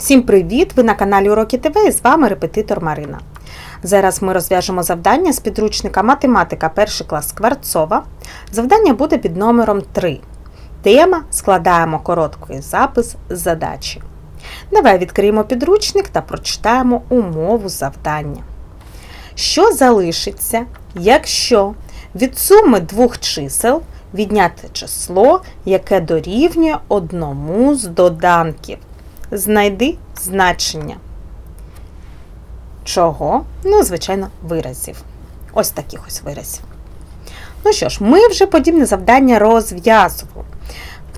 Всім привіт! Ви на каналі Уроки ТВ і з вами репетитор Марина. Зараз ми розв'яжемо завдання з підручника Математика 1 клас Скворцова. Завдання буде під номером 3. Тема складаємо короткий запис задачі. Давай відкриємо підручник та прочитаємо умову завдання. Що залишиться, якщо від суми двох чисел відняти число, яке дорівнює одному з доданків? Знайди значення. Чого? Ну, звичайно, виразів. Ось таких ось виразів. Ну що ж, ми вже подібне завдання розв'язували.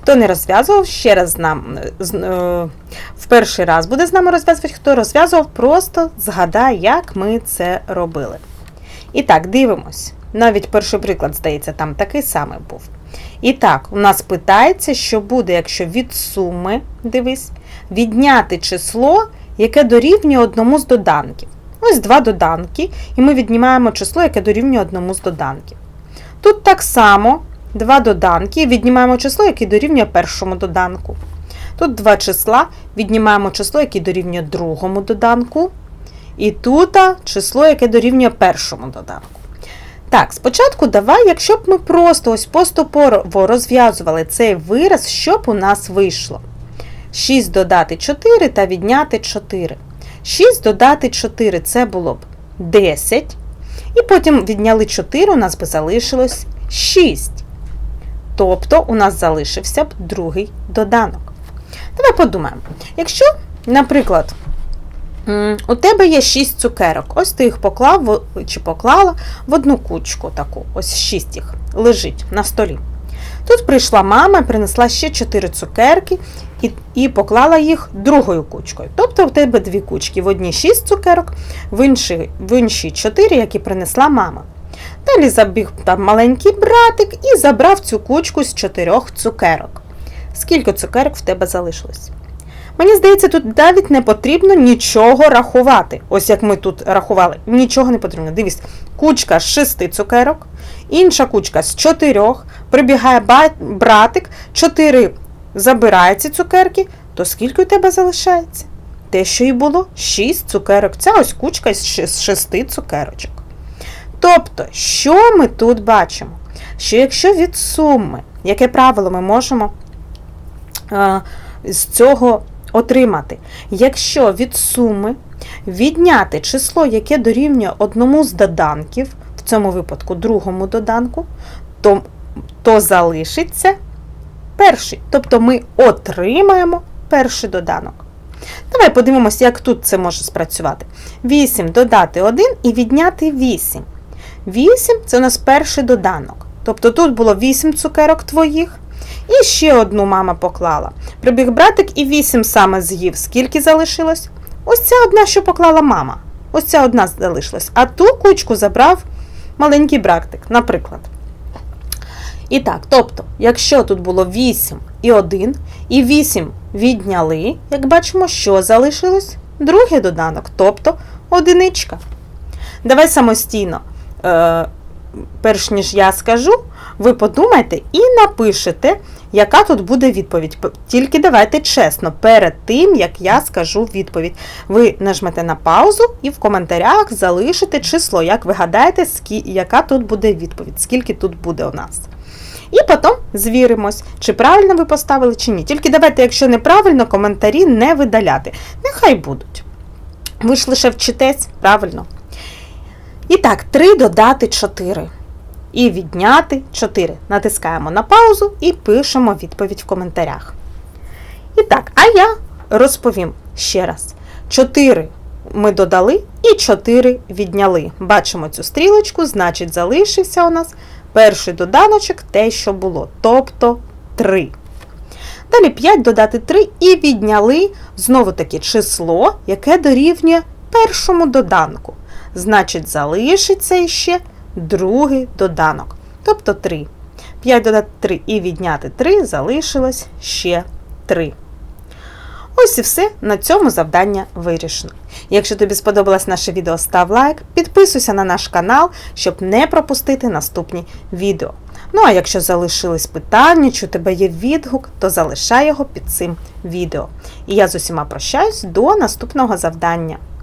Хто не розв'язував, ще раз нам, е, в перший раз буде з нами розв'язувати. Хто розв'язував, просто згадай, як ми це робили. І так, дивимось. Навіть перший приклад, здається, там такий самий був. І так, у нас питається, що буде, якщо від суми, дивись, відняти число, яке дорівнює одному з доданків. Ось два доданки, і ми віднімаємо число, яке дорівнює одному з доданків. Тут так само два доданки, віднімаємо число, яке дорівнює першому доданку. Тут два числа, віднімаємо число, яке дорівнює другому доданку. І тут число, яке дорівнює першому доданку. Так, спочатку давай, якщо б ми просто ось поступово розв'язували цей вираз, що б у нас вийшло? 6 додати 4 та відняти 4. 6 додати 4 це було б 10. І потім відняли 4, у нас би залишилось 6. Тобто у нас залишився б другий доданок. Давай подумаємо. Якщо, наприклад, у тебе є 6 цукерок, ось ти їх поклав чи поклала в одну кучку таку, ось 6 їх лежить на столі. Тут прийшла мама принесла ще 4 цукерки і, і поклала їх другою кучкою. Тобто в тебе дві кучки: в одній 6 цукерок, в іншій, в іншій 4, які принесла мама. Далі забіг там маленький братик і забрав цю кучку з чотирьох цукерок. Скільки цукерок в тебе залишилось? Мені здається, тут навіть не потрібно нічого рахувати. Ось як ми тут рахували, нічого не потрібно. Дивись, кучка з шести цукерок, інша кучка з чотирьох, прибігає братик, чотири забирає ці цукерки, то скільки у тебе залишається? Те, що і було, шість цукерок. Ця ось кучка з шести цукерочок. Тобто, що ми тут бачимо? Що якщо від суми, яке правило ми можемо е, з цього отримати? Якщо від суми відняти число, яке дорівнює одному з доданків, в цьому випадку другому доданку, то, то залишиться перший. Тобто ми отримаємо перший доданок. Давай подивимося, як тут це може спрацювати. 8 додати 1 і відняти 8. 8 це у нас перший доданок. Тобто тут було 8 цукерок твоїх, і ще одну мама поклала. Прибіг братик і 8 саме з'їв. Скільки залишилось? Ось ця одна, що поклала мама. Ось ця одна залишилась. А ту кучку забрав маленький братик, наприклад. І так, тобто, якщо тут було 8 і 1, і 8 відняли, як бачимо, що залишилось? Другий доданок, тобто одиничка. Давай самостійно, е, перш ніж я скажу, ви подумайте і напишете, яка тут буде відповідь. Тільки давайте чесно, перед тим, як я скажу відповідь. Ви нажмете на паузу і в коментарях залишите число, як ви гадаєте, яка тут буде відповідь, скільки тут буде у нас. І потім звіримось, чи правильно ви поставили, чи ні. Тільки давайте, якщо неправильно, коментарі не видаляти. Нехай будуть. Ви ж лише вчитесь, правильно. І так, 3 додати 4. І відняти 4. Натискаємо на паузу і пишемо відповідь в коментарях. І так, а я розповім ще раз: 4 ми додали і 4 відняли. Бачимо цю стрілочку, значить, залишився у нас перший доданочок те, що було, тобто 3. Далі 5 додати 3 і відняли знову таки число, яке дорівнює першому доданку. Значить, залишиться ще другий доданок, тобто 3. 5 додати 3 і відняти 3 залишилось ще 3. Ось і все, на цьому завдання вирішено. Якщо тобі сподобалось наше відео, став лайк, підписуйся на наш канал, щоб не пропустити наступні відео. Ну а якщо залишились питання, чи у тебе є відгук, то залишай його під цим відео. І я з усіма прощаюсь до наступного завдання.